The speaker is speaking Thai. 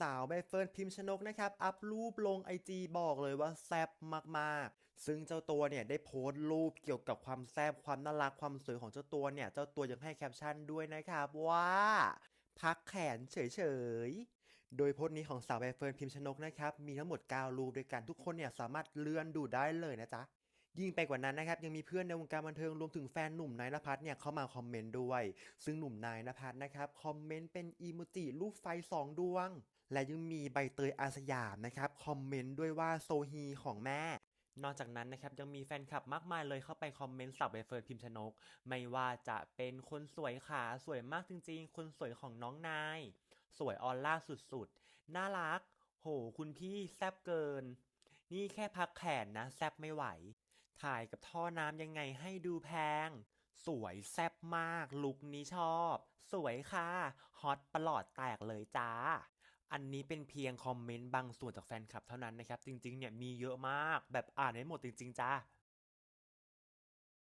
สาวใบเฟิร์นพิมพ์ชนกนะครับ อัพรูปลงไอจีบอกเลยว่าแซ่บมากๆ ซึ่งเจ้าตัวเนี่ยได้โพสต์รูปเกี่ยวกับความแซ่บความน่ารักความสวยของเจ้าตัวเนี่ย เจ้าตัวยังให้แคปชั่นด้วยนะครับว่า พักแขนเฉยๆ โดยโพสต์นี้ของสาวใบเฟิร์นพิมพ์ชนกนะครับ มีทั้งหมด 9 รูปด้วยกันทุกคนเนี่ยสามารถเลื่อนดูได้เลยนะจ๊ะ ยิ่งไปกว่านั้นนะครับยังมีเพื่อนในวงการบันเทิงรวมถึงแฟนหนุ่มนายนภัสเนี่ยเข้ามาคอมเมนต์ด้วย ซึ่งหนุ่มนายนภัสนะครับคอมเมนต์เป็นอีโมจิรูปไฟสองดวง และยังมีใบเตยอาสยามนะครับคอมเมนต์ด้วยว่าโซฮีของแม่นอกจากนั้นนะครับยังมีแฟนคลับมากมายเลยเข้าไปคอมเมนต์สับใบเฟิร์นพิมพ์ชนก ไม่ว่าจะเป็นคนสวยขาสวยมากจริงๆ คนสวยของน้องนาย สวยออร่าสุดๆ น่ารัก โห คุณพี่แซบเกิน นี่แค่พักแขนนะ แซบไม่ไหว ถ่ายกับท่อน้ำยังไงให้ดูแพง สวยแซบมาก ลุคนี้ชอบ สวยค่ะ ฮอตประหลอดแตกเลยจ้า อันนี้เป็นเพียงคอมเมนต์บางส่วนจากแฟนคลับเท่านั้นนะครับ จริงๆเนี่ยมีเยอะมาก แบบอ่านไม่หมดจริง ๆ จ้า